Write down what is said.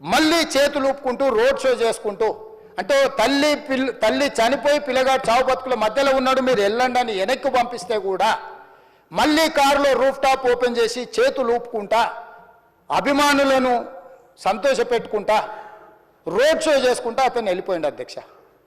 మళ్ళీ చేతులు ఊపుకుంటూ road show చేసుకుంటూ అంటే తల్లి పిల్ల తల్లి చనిపోయి పిల్లగాడు చావు బతుకుల మధ్యలో ఉన్నాడు మీరు వెళ్ళండి అని వెనక్కి పంపిస్తే కూడా మళ్ళీ కారులో రూఫ్ టాప్ ఓపెన్ చేసి చేతులు ఊపుకుంటా అభిమానులను సంతోషపెట్టుకుంటా రోడ్ షో చేసుకుంటా అతను వెళ్ళిపోయింది అధ్యక్ష.